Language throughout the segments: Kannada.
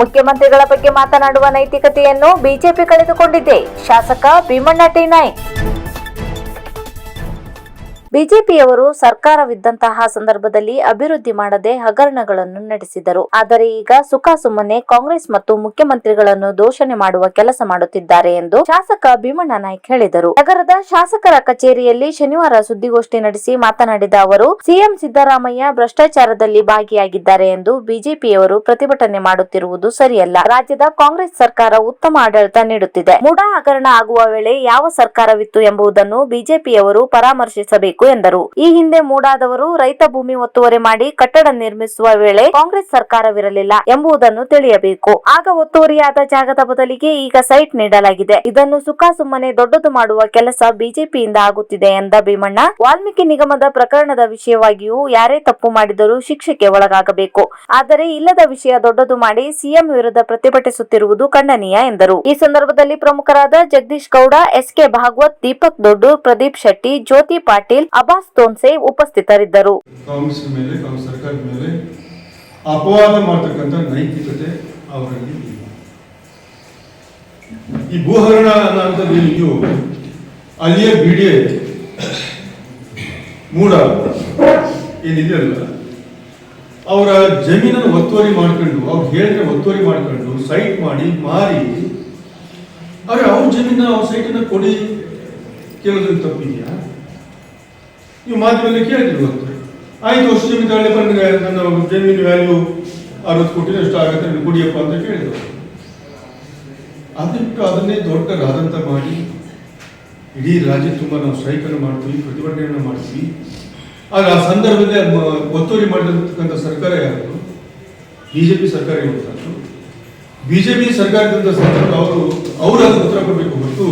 ಮುಖ್ಯಮಂತ್ರಿಗಳ ಬಗ್ಗೆ ಮಾತನಾಡುವ ನೈತಿಕತೆಯನ್ನು ಬಿಜೆಪಿ ಕಳೆದುಕೊಂಡಿದೆ. ಶಾಸಕ ಭೀಮಣ್ಣ ಟಿ ನಾಯ್ಕ್ ಬಿಜೆಪಿಯವರು ಸರ್ಕಾರವಿದ್ದಂತಹ ಸಂದರ್ಭದಲ್ಲಿ ಅಭಿವೃದ್ಧಿ ಮಾಡದೆ ಹಗರಣಗಳನ್ನು ನಡೆಸಿದರು. ಆದರೆ ಈಗ ಸುಖಾಸುಮ್ಮನೆ ಕಾಂಗ್ರೆಸ್ ಮತ್ತು ಮುಖ್ಯಮಂತ್ರಿಗಳನ್ನು ದೋಷಣೆ ಮಾಡುವ ಕೆಲಸ ಮಾಡುತ್ತಿದ್ದಾರೆ ಎಂದು ಶಾಸಕ ಭೀಮಣ್ಣ ನಾಯ್ಕ ಹೇಳಿದರು. ನಗರದ ಶಾಸಕರ ಕಚೇರಿಯಲ್ಲಿ ಶನಿವಾರ ಸುದ್ದಿಗೋಷ್ಠಿ ನಡೆಸಿ ಮಾತನಾಡಿದ ಅವರು, ಸಿಎಂ ಸಿದ್ದರಾಮಯ್ಯ ಭ್ರಷ್ಟಾಚಾರದಲ್ಲಿ ಭಾಗಿಯಾಗಿದ್ದಾರೆ ಎಂದು ಬಿಜೆಪಿಯವರು ಪ್ರತಿಭಟನೆ ಮಾಡುತ್ತಿರುವುದು ಸರಿಯಲ್ಲ. ರಾಜ್ಯದ ಕಾಂಗ್ರೆಸ್ ಸರ್ಕಾರ ಉತ್ತಮ ಆಡಳಿತ ನೀಡುತ್ತಿದೆ. ಮುಡಾ ಹಗರಣ ಆಗುವ ವೇಳೆ ಯಾವ ಸರ್ಕಾರವಿತ್ತು ಎಂಬುದನ್ನು ಬಿಜೆಪಿಯವರು ಪರಾಮರ್ಶಿಸಬೇಕು. ಎಂದರು. ಈ ಹಿಂದೆ ಮೂಡಾದವರು ರೈತ ಭೂಮಿ ಒತ್ತುವರಿ ಮಾಡಿ ಕಟ್ಟಡ ನಿರ್ಮಿಸುವ ವೇಳೆ ಕಾಂಗ್ರೆಸ್ ಸರ್ಕಾರವಿರಲಿಲ್ಲ ಎಂಬುದನ್ನು ತಿಳಿಯಬೇಕು. ಆಗ ಒತ್ತುವರಿಯಾದ ಜಾಗದ ಬದಲಿಗೆ ಈಗ ಸೈಟ್ ನೀಡಲಾಗಿದೆ. ಇದನ್ನು ಸುಖಾಸುಮ್ಮನೆ ದೊಡ್ಡದು ಮಾಡುವ ಕೆಲಸ ಬಿಜೆಪಿಯಿಂದ ಆಗುತ್ತಿದೆ ಎಂದ ಭೀಮಣ್ಣ. ವಾಲ್ಮೀಕಿ ನಿಗಮದ ಪ್ರಕರಣದ ವಿಷಯವಾಗಿಯೂ ಯಾರೇ ತಪ್ಪು ಮಾಡಿದರೂ ಶಿಕ್ಷೆಗೆ ಒಳಗಾಗಬೇಕು. ಆದರೆ ಇಲ್ಲದ ವಿಷಯ ದೊಡ್ಡದು ಮಾಡಿ ಸಿಎಂ ವಿರುದ್ಧ ಪ್ರತಿಭಟಿಸುತ್ತಿರುವುದು ಖಂಡನೀಯ ಎಂದರು. ಈ ಸಂದರ್ಭದಲ್ಲಿ ಪ್ರಮುಖರಾದ ಜಗದೀಶ್ ಗೌಡ ಎಸ್ಕೆ ಭಾಗವತ್, ದೀಪಕ್ ದೊಡ್ಡು, ಪ್ರದೀಪ್ ಶೆಟ್ಟಿ, ಜ್ಯೋತಿ ಪಾಟೀಲ್ ಅಬ್ಬಾಸ್ ತೋನ್ಸೆ ಉಪಸ್ಥಿತರಿದ್ದರು. ಅಪವಾದ ಮಾಡ್ತಕ್ಕಂಥ ನೈತಿಕತೆ ಅವರಲ್ಲಿ ಇಲ್ಲ. ಈ ಭೂಹರಣ ಏನಿದೆಯೋ, ಅಲ್ಲಿಯ ಬಿಡಿಯ ಮೂಡ ಏನಿದೆಯಲ್ಲ ಅವರ ಜಮೀನನ್ನು ಒತ್ತುವರಿ ಮಾಡ್ಕೊಂಡು, ಅವ್ರು ಹೇಳಿದ್ರೆ ಒತ್ತುವರಿ ಮಾಡ್ಕೊಂಡು, ಸೈಟ್ ಮಾಡಿ, ಮಾರಿ, ಅವ್ರೆ ಅವ್ರ ಜಮೀನ ಅವ್ರ ಸೈಟನ್ನ ಕೊಡಿ ಕೇಳೋದ್ರಿಂದ ತಪ್ಪಿದೆಯಾ? ನೀವು ಮಾಧ್ಯಮದಲ್ಲಿ ಕೇಳ್ತಿರುವಂತ ಆಯ್ತು ಅಷ್ಟು ತಗೊಳ್ಳಿ ಬಂದ್ರೆ ನನ್ನ ಜಮೀನು ವ್ಯಾಲ್ಯೂ ಅರವತ್ತು ಕೋಟಿ ಎಷ್ಟು ಆಗುತ್ತೆ ನೀವು ಕೊಡಿಯಪ್ಪ ಅಂತ ಕೇಳಿದ್ರು. ಅದಿಟ್ಟು ಅದನ್ನೇ ದೊಡ್ಡ ರಾದಂತ ಮಾಡಿ, ಇಡೀ ರಾಜ್ಯ ತುಂಬ ನಾವು ಸ್ಟ್ರೈಕನ್ನು ಮಾಡ್ತೀವಿ, ಪ್ರತಿಭಟನೆಯನ್ನು ಮಾಡ್ತೀವಿ. ಆಗ ಆ ಸಂದರ್ಭದಲ್ಲಿ ಒತ್ತುವರಿ ಮಾಡಿರ್ತಕ್ಕಂಥ ಸರ್ಕಾರ ಯಾರು? ಬಿ ಜೆ ಪಿ ಸರ್ಕಾರ ಇರುವಂಥದ್ದು. ಬಿ ಜೆ ಪಿ ಸರ್ಕಾರದಿಂದ ಸಂದರ್ಭ ಅವರು ಅವರು ಅದಕ್ಕೆ ಉತ್ತರ ಕೊಡಬೇಕು ಹೊರತು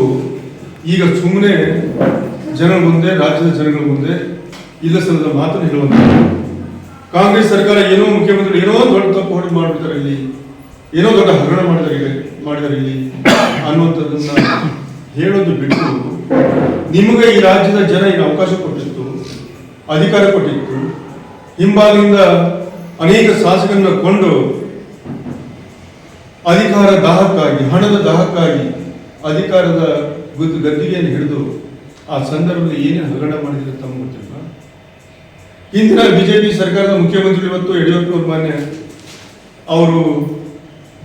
ಈಗ ಸುಮ್ಮನೆ ಜನರ ಮುಂದೆ, ರಾಜ್ಯದ ಜನಗಳ ಮುಂದೆ ಇಲ್ಲ ಸಲ್ಲದ ಮಾತನ್ನು ಹೇಳುವಂತ ಕಾಂಗ್ರೆಸ್ ಸರ್ಕಾರ ಏನೋ ಮುಖ್ಯಮಂತ್ರಿ ಏನೋ ದೊಡ್ಡ ತಪ್ಪು ಹೊಡೆ ಮಾಡ್ಬಿಡ್ತಾರೆ ಇಲ್ಲಿ. ಏನೋ ದೊಡ್ಡ ಹಗರಣ ಮಾಡಿದಾರೆ ಮಾಡಿದ್ದಾರೆ ಇಲ್ಲಿ ಅನ್ನುವಂಥದ್ದನ್ನ ಹೇಳೋದು ಬಿಟ್ಟು ನಿಮಗೆ ಈ ರಾಜ್ಯದ ಜನ ಈಗ ಅವಕಾಶ ಕೊಟ್ಟಿತ್ತು, ಅಧಿಕಾರ ಕೊಟ್ಟಿತ್ತು. ಹಿಂಬಾಲಿಂದ ಅನೇಕ ಶಾಸಕರನ್ನ ಕೊಂಡು ಅಧಿಕಾರ ದಾಹಕ್ಕಾಗಿ, ಹಣದ ದಾಹಕ್ಕಾಗಿ ಅಧಿಕಾರದ ಗುದ್ದು ಗದ್ದಿಗೆಯನ್ನು ಹಿಡಿದು ಆ ಸಂದರ್ಭದಲ್ಲಿ ಏನೇನು ಹಗರಣ ಮಾಡಿದ್ರೆ ತಮ್ಮ ಗೊತ್ತಿಲ್ಲ ಇಂದಿನ ಬಿಜೆಪಿ ಸರ್ಕಾರದ ಮುಖ್ಯಮಂತ್ರಿ ಇವತ್ತು ಅವರು ಮಾನ್ಯ ಅವರು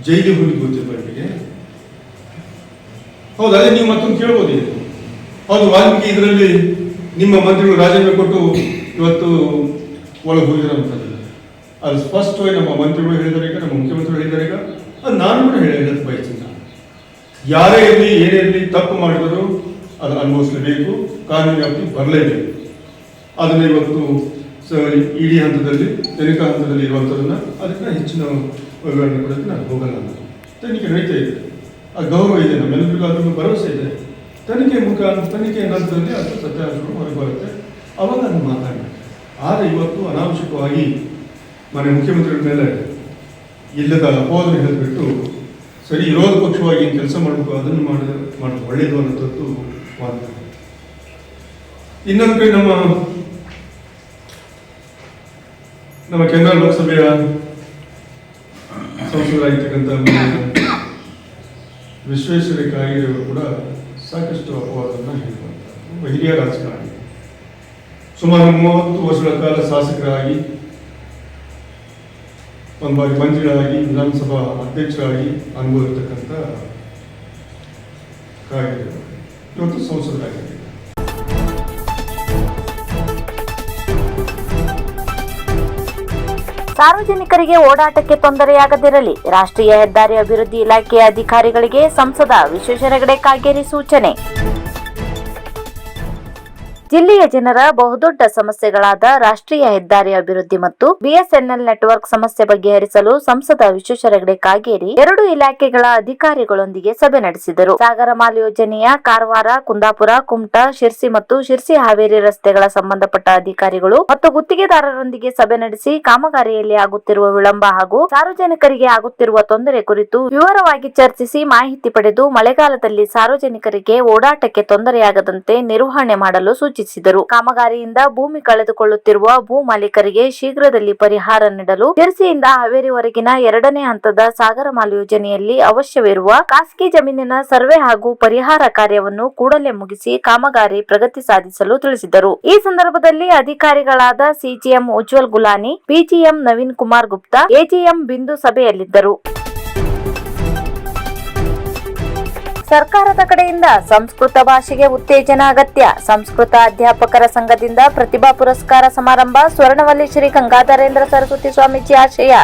ಜೈಲಿಗೆ ಹೋಗಿ ಗೊತ್ತಿಲ್ಲ ಅವರಿಗೆ ಹೌದು, ಅದೇ ನೀವು ಮತ್ತೊಂದು ಕೇಳ್ಬೋದು. ಹೌದು, ವಾಲ್ಮೀಕಿ ಇದರಲ್ಲಿ ನಿಮ್ಮ ಮಂತ್ರಿಗಳು ರಾಜೀನಾಮೆ ಕೊಟ್ಟು ಇವತ್ತು ಒಳಗೆ ಹೋಗಿರೋಂಥದ್ದು ಅದು ಸ್ಪಷ್ಟವಾಗಿ ನಮ್ಮ ಮಂತ್ರಿಗಳು ಹೇಳಿದ್ದಾರೆ ಈಗ, ನಮ್ಮ ಮುಖ್ಯಮಂತ್ರಿಗಳು ಹೇಳಿದ್ದಾರೆ ಈಗ ಅದು ನಾನು ಕೂಡ ಹೇಳಿ ಬಯಸ್ತೀನಿ. ಯಾರೇ ಇರಲಿ, ಏನೇ ಇರಲಿ, ತಪ್ಪು ಮಾಡಿದರೂ ಅದು ಅನುಭವಿಸಲೇಬೇಕು ಕಾನೂನು ವ್ಯಾಪ್ತಿ ಬರಲೇಬೇಕು. ಅದನ್ನು ಇವತ್ತು ಇಡೀ ಹಂತದಲ್ಲಿ ತನಿಖಾ ಹಂತದಲ್ಲಿ ಇರುವಂಥದ್ದನ್ನ ಅದಕ್ಕೆ ಹೆಚ್ಚಿನ ವಿವರಣೆ ಕೊಡೋಕ್ಕೆ ನಾನು ಹೋಗಲ್ಲ ತನಿಖೆ ನಡೀತಾ ಇದೆ. ಆ ಗೌರವ ಇದೆ ನಮ್ಮೆಲ್ಲರಿಗೂ ಅದನ್ನು ಭರವಸೆ ಇದೆ. ತನಿಖೆ ಮುಖಾಂತರ ತನಿಖೆ ನಂತರದಲ್ಲಿ ಅದು ಸತ್ಯಾಂಶಗಳು ಹೊರಗೆ ಬರುತ್ತೆ ಅವಾಗ ನಾನು ಮಾತಾಡೋಣ ಆದರೆ ಇವತ್ತು ಅನಾವಶ್ಯಕವಾಗಿ ಮನೆ ಮುಖ್ಯಮಂತ್ರಿಗಳ ಮೇಲೆ ಇಲ್ಲದ ಅಪವಾದನೆ ಹೇಳಿಬಿಟ್ಟು ಸರಿ ವಿರೋಧ ಪಕ್ಷವಾಗಿ ಕೆಲಸ ಮಾಡಬೇಕು, ಅದನ್ನು ಮಾಡಿದ ಮಾಡೋದು ಒಳ್ಳೆಯದು ಅನ್ನೋದು ವಾದ ಇನ್ನೊಂದು ಕಡೆ ನಮ್ಮ ನಮ್ಮ ಕೆನರಾ ಲೋಕಸಭೆಯ ಸಂಸದರಾಗಿರ್ತಕ್ಕಂಥ ವಿಶ್ವೇಶ್ವರ ಕಾಯಿದೆಯವರು ಕೂಡ ಸಾಕಷ್ಟು ಅಪವಾದವನ್ನು ಹೇಳಿರುವಂಥ ಹಿರಿಯ ರಾಜಕಾರಣಿ. ಸುಮಾರು ಮೂವತ್ತು ವರ್ಷಗಳ ಕಾಲ ಶಾಸಕರಾಗಿ ಒಂದು ಬಾರಿ ಮಂತ್ರಿಗಳಾಗಿ, ವಿಧಾನಸಭಾ ಅಧ್ಯಕ್ಷರಾಗಿ ಅನುಭವ ಇರತಕ್ಕಂಥ ಕಾಯಿದೆ. ಇವತ್ತು ಸಾರ್ವಜನಿಕರಿಗೆ ಓಡಾಟಕ್ಕೆ ತೊಂದರೆಯಾಗದಿರಲಿ. ರಾಷ್ಟ್ರೀಯ ಹೆದ್ದಾರಿ ಅಭಿವೃದ್ಧಿ ಇಲಾಖೆಯ ಅಧಿಕಾರಿಗಳಿಗೆ ಸಂಸದ ವಿಶ್ವೇಶ್ವರ ಹೆಗಡೆ ಕಾಗೇರಿ ಸೂಚನೆ. ಜಿಲ್ಲೆಯ ಜನರ ಬಹುದೊಡ್ಡ ಸಮಸ್ಯೆಗಳಾದ ರಾಷ್ಟ್ರೀಯ ಹೆದ್ದಾರಿ ಅಭಿವೃದ್ಧಿ ಮತ್ತು ಬಿಎಸ್ಎನ್ಎಲ್ ನೆಟ್ವರ್ಕ್ ಸಮಸ್ಯೆ ಬಗೆಹರಿಸಲು ಸಂಸದ ವಿಶ್ವೇಶ್ವರ ಹೆಗಡೆ ಕಾಗೇರಿ ಎರಡು ಇಲಾಖೆಗಳ ಅಧಿಕಾರಿಗಳೊಂದಿಗೆ ಸಭೆ ನಡೆಸಿದರು. ಸಾಗರಮಾಲ್ ಯೋಜನೆಯ ಕಾರವಾರ, ಕುಂದಾಪುರ, ಕುಮಟಾ, ಶಿರ್ಸಿ ಮತ್ತು ಶಿರ್ಸಿ ಹಾವೇರಿ ರಸ್ತೆಗಳ ಸಂಬಂಧಪಟ್ಟ ಅಧಿಕಾರಿಗಳು ಮತ್ತು ಗುತ್ತಿಗೆದಾರರೊಂದಿಗೆ ಸಭೆ ನಡೆಸಿ ಕಾಮಗಾರಿಯಲ್ಲಿ ಆಗುತ್ತಿರುವ ವಿಳಂಬ ಹಾಗೂ ಸಾರ್ವಜನಿಕರಿಗೆ ಆಗುತ್ತಿರುವ ತೊಂದರೆ ಕುರಿತು ವಿವರವಾಗಿ ಚರ್ಚಿಸಿ ಮಾಹಿತಿ ಪಡೆದು ಮಳೆಗಾಲದಲ್ಲಿ ಸಾರ್ವಜನಿಕರಿಗೆ ಓಡಾಟಕ್ಕೆ ತೊಂದರೆಯಾಗದಂತೆ ನಿರ್ವಹಣೆ ಮಾಡಲು ಸೂಚಿಸಿದರು. ಸೂಚಿಸಿದರು. ಕಾಮಗಾರಿಯಿಂದ ಭೂಮಿ ಕಳೆದುಕೊಳ್ಳುತ್ತಿರುವ ಭೂ ಮಾಲೀಕರಿಗೆ ಶೀಘ್ರದಲ್ಲಿ ಪರಿಹಾರ ನೀಡಲು ಜೆರ್ಸಿಯಿಂದ ಹಾವೇರಿವರೆಗಿನ ಎರಡನೇ ಹಂತದ ಸಾಗರಮಾಲ ಯೋಜನೆಯಲ್ಲಿ ಅವಶ್ಯವಿರುವ ಖಾಸಗಿ ಜಮೀನಿನ ಸರ್ವೆ ಹಾಗೂ ಪರಿಹಾರ ಕಾರ್ಯವನ್ನು ಕೂಡಲೇ ಮುಗಿಸಿ ಕಾಮಗಾರಿ ಪ್ರಗತಿ ಸಾಧಿಸಲು ತಿಳಿಸಿದರು. ಈ ಸಂದರ್ಭದಲ್ಲಿ ಅಧಿಕಾರಿಗಳಾದ CGM Ujwal Gulani, PGM Naveen Kumar Gupta, AGM Bindu ಸಭೆಯಲ್ಲಿದ್ದರು. ಸರ್ಕಾರದ ಕಡೆಯಿಂದ ಸಂಸ್ಕೃತ ಭಾಷೆಗೆ ಉತ್ತೇಜನ ಅಗತ್ಯ. ಸಂಸ್ಕೃತ ಅಧ್ಯಾಪಕರ ಸಂಘದಿಂದ ಪ್ರತಿಭಾ ಪುರಸ್ಕಾರ ಸಮಾರಂಭ. ಸ್ವರ್ಣವಲ್ಲಿ ಶ್ರೀ ಗಂಗಾಧರೇಂದ್ರ ಸರಸ್ವತಿ ಸ್ವಾಮೀಜಿ ಆಶಯ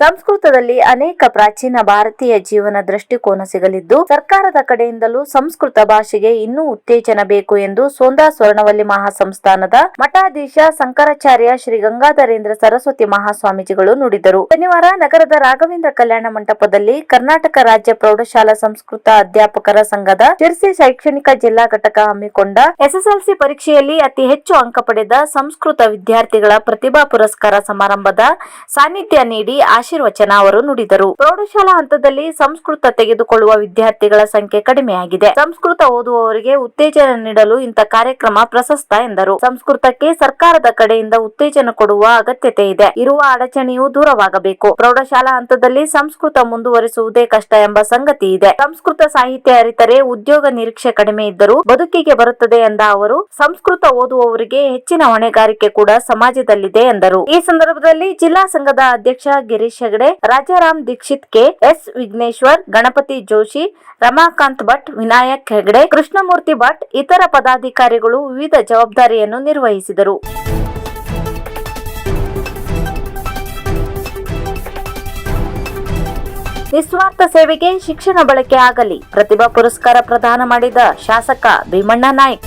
ಸಂಸ್ಕೃತದಲ್ಲಿ ಅನೇಕ ಪ್ರಾಚೀನ ಭಾರತೀಯ ಜೀವನ ದೃಷ್ಟಿಕೋನ ಸಿಗಲಿದ್ದು, ಸರ್ಕಾರದ ಕಡೆಯಿಂದಲೂ ಸಂಸ್ಕೃತ ಭಾಷೆಗೆ ಇನ್ನೂ ಉತ್ತೇಜನ ಬೇಕು ಎಂದು ಸೋಂದಾ ಸ್ವರ್ಣವಲ್ಲಿ ಮಹಾಸಂಸ್ಥಾನದ ಮಠಾಧೀಶ ಶಂಕರಾಚಾರ್ಯ ಶ್ರೀ ಗಂಗಾಧರೇಂದ್ರ ಸರಸ್ವತಿ ಮಹಾಸ್ವಾಮೀಜಿಗಳು ನುಡಿದರು. ಶನಿವಾರ ನಗರದ ರಾಘವೇಂದ್ರ ಕಲ್ಯಾಣ ಮಂಟಪದಲ್ಲಿ ಕರ್ನಾಟಕ ರಾಜ್ಯ ಪ್ರೌಢಶಾಲಾ ಸಂಸ್ಕೃತ ಅಧ್ಯಾಪಕರ ಸಂಘದ ಶಿರ್ಸಿ ಶೈಕ್ಷಣಿಕ ಜಿಲ್ಲಾ ಘಟಕ ಹಮ್ಮಿಕೊಂಡ ಎಸ್ಎಸ್ಎಲ್ಸಿ ಪರೀಕ್ಷೆಯಲ್ಲಿ ಅತಿ ಹೆಚ್ಚು ಅಂಕ ಪಡೆದ ಸಂಸ್ಕೃತ ವಿದ್ಯಾರ್ಥಿಗಳ ಪ್ರತಿಭಾ ಪುರಸ್ಕಾರ ಸಮಾರಂಭದ ಸಾನ್ನಿಧ್ಯ ನೀಡಿ ಆಶೀರ್ವಚನ ಅವರು ನುಡಿದರು. ಪ್ರೌಢಶಾಲಾ ಹಂತದಲ್ಲಿ ಸಂಸ್ಕೃತ ತೆಗೆದುಕೊಳ್ಳುವ ವಿದ್ಯಾರ್ಥಿಗಳ ಸಂಖ್ಯೆ ಕಡಿಮೆಯಾಗಿದೆ. ಸಂಸ್ಕೃತ ಓದುವವರಿಗೆ ಉತ್ತೇಜನ ನೀಡಲು ಇಂಥ ಕಾರ್ಯಕ್ರಮ ಪ್ರಶಸ್ತ ಎಂದರು. ಸಂಸ್ಕೃತಕ್ಕೆ ಸರ್ಕಾರದ ಕಡೆಯಿಂದ ಉತ್ತೇಜನ ಕೊಡುವ ಅಗತ್ಯತೆ ಇದೆ. ಇರುವ ಅಡಚಣೆಯು ದೂರವಾಗಬೇಕು. ಪ್ರೌಢಶಾಲಾ ಹಂತದಲ್ಲಿ ಸಂಸ್ಕೃತ ಮುಂದುವರಿಸುವುದೇ ಕಷ್ಟ ಎಂಬ ಸಂಗತಿ ಇದೆ. ಸಂಸ್ಕೃತ ಸಾಹಿತ್ಯ ಅರಿತರೆ ಉದ್ಯೋಗ ನಿರೀಕ್ಷೆ ಕಡಿಮೆ ಇದ್ದರೂ ಬದುಕಿಗೆ ಬರುತ್ತದೆ ಎಂದ ಅವರು, ಸಂಸ್ಕೃತ ಓದುವವರಿಗೆ ಹೆಚ್ಚಿನ ಹೊಣೆಗಾರಿಕೆ ಕೂಡ ಸಮಾಜದಲ್ಲಿದೆ ಎಂದರು. ಈ ಸಂದರ್ಭದಲ್ಲಿ ಜಿಲ್ಲಾ ಸಂಘದ ಅಧ್ಯಕ್ಷ ಗಿರೀಶ್ ಹೆಗಡೆ ರಾಜಾರಾಮ್ ದೀಕ್ಷಿತ್ ಕೆ. ಎಸ್. ವಿಘ್ನೇಶ್ವರ್, ಗಣಪತಿ ಜೋಶಿ, ರಮಾಕಾಂತ್ ಭಟ್, ವಿನಾಯಕ್ ಹೆಗಡೆ, ಕೃಷ್ಣಮೂರ್ತಿ ಭಟ್, ಇತರ ಪದಾಧಿಕಾರಿಗಳು ವಿವಿಧ ಜವಾಬ್ದಾರಿಯನ್ನು ನಿರ್ವಹಿಸಿದರು. ನಿಸ್ವಾರ್ಥ ಸೇವೆಗೆ ಶಿಕ್ಷಣ ಬಳಕೆ ಆಗಲಿ. ಪ್ರತಿಭಾ ಪುರಸ್ಕಾರ ಪ್ರದಾನ ಮಾಡಿದ ಶಾಸಕ ಭೀಮಣ್ಣ ನಾಯ್ಕ್.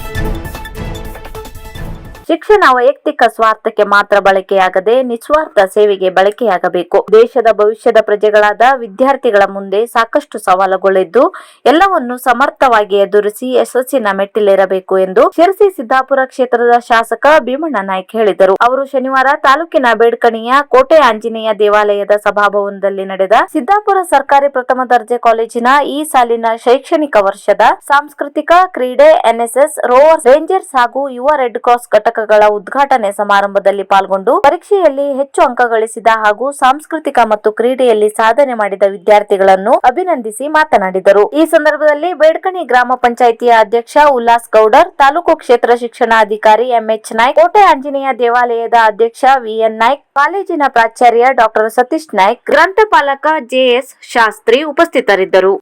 ಶಿಕ್ಷಣ ವೈಯಕ್ತಿಕ ಸ್ವಾರ್ಥಕ್ಕೆ ಮಾತ್ರ ಬಳಕೆಯಾಗದೆ ನಿಸ್ವಾರ್ಥ ಸೇವೆಗೆ ಬಳಕೆಯಾಗಬೇಕು. ದೇಶದ ಭವಿಷ್ಯದ ಪ್ರಜೆಗಳಾದ ವಿದ್ಯಾರ್ಥಿಗಳ ಮುಂದೆ ಸಾಕಷ್ಟು ಸವಾಲುಗಳಿದ್ದು, ಎಲ್ಲವನ್ನು ಸಮರ್ಥವಾಗಿ ಎದುರಿಸಿ ಯಶಸ್ಸಿನ ಮೆಟ್ಟಿಲೇರಬೇಕು ಎಂದು ಶಿರಸಿ ಸಿದ್ದಾಪುರ ಕ್ಷೇತ್ರದ ಶಾಸಕ ಭೀಮಣ್ಣ ನಾಯ್ಕ ಹೇಳಿದರು. ಅವರು ಶನಿವಾರ ತಾಲೂಕಿನ ಬೇಡ್ಕಣಿಯ ಕೋಟೆ ಆಂಜನೇಯ ದೇವಾಲಯದ ಸಭಾಭವನದಲ್ಲಿ ನಡೆದ ಸಿದ್ದಾಪುರ ಸರ್ಕಾರಿ ಪ್ರಥಮ ದರ್ಜೆ ಕಾಲೇಜಿನ ಈ ಸಾಲಿನ ಶೈಕ್ಷಣಿಕ ವರ್ಷದ ಸಾಂಸ್ಕೃತಿಕ ಕ್ರೀಡೆ ಎನ್ಎಸ್ಎಸ್ ರೋವರ್ ರೇಂಜರ್ಸ್ ಹಾಗೂ ಯುವ ರೆಡ್ ಕ್ರಾಸ್ ಘಟಕಗಳ ಉದ್ಘಾಟನೆ ಸಮಾರಂಭದಲ್ಲಿ ಪಾಲ್ಗೊಂಡು ಪರೀಕ್ಷೆಯಲ್ಲಿ ಹೆಚ್ಚು ಅಂಕ ಗಳಿಸಿದ ಹಾಗೂ ಸಾಂಸ್ಕೃತಿಕ ಮತ್ತು ಕ್ರೀಡೆಯಲ್ಲಿ ಸಾಧನೆ ಮಾಡಿದ ವಿದ್ಯಾರ್ಥಿಗಳನ್ನು ಅಭಿನಂದಿಸಿ ಮಾತನಾಡಿದರು. ಈ ಸಂದರ್ಭದಲ್ಲಿ ಬೇಡ್ಕಣಿ ಗ್ರಾಮ ಪಂಚಾಯಿತಿಯ ಅಧ್ಯಕ್ಷ ಉಲ್ಲಾಸ್ ಗೌಡರ್, ತಾಲೂಕು ಕ್ಷೇತ್ರ ಶಿಕ್ಷಣಾಧಿಕಾರಿ ಎಂಎಚ್ ನಾಯ್ಕ್, ಕೋಟೆ ಆಂಜನೇಯ ದೇವಾಲಯದ ಅಧ್ಯಕ್ಷ ವಿಎನ್ ನಾಯ್ಕ್, ಕಾಲೇಜಿನ ಪ್ರಾಚಾರ್ಯ ಡಾಕ್ಟರ್ ಸತೀಶ್ ನಾಯ್ಕ್, ಗ್ರಂಥಪಾಲಕ ಜೆಎಸ್ ಶಾಸ್ತ್ರಿ ಉಪಸ್ಥಿತರಿದ್ದರು.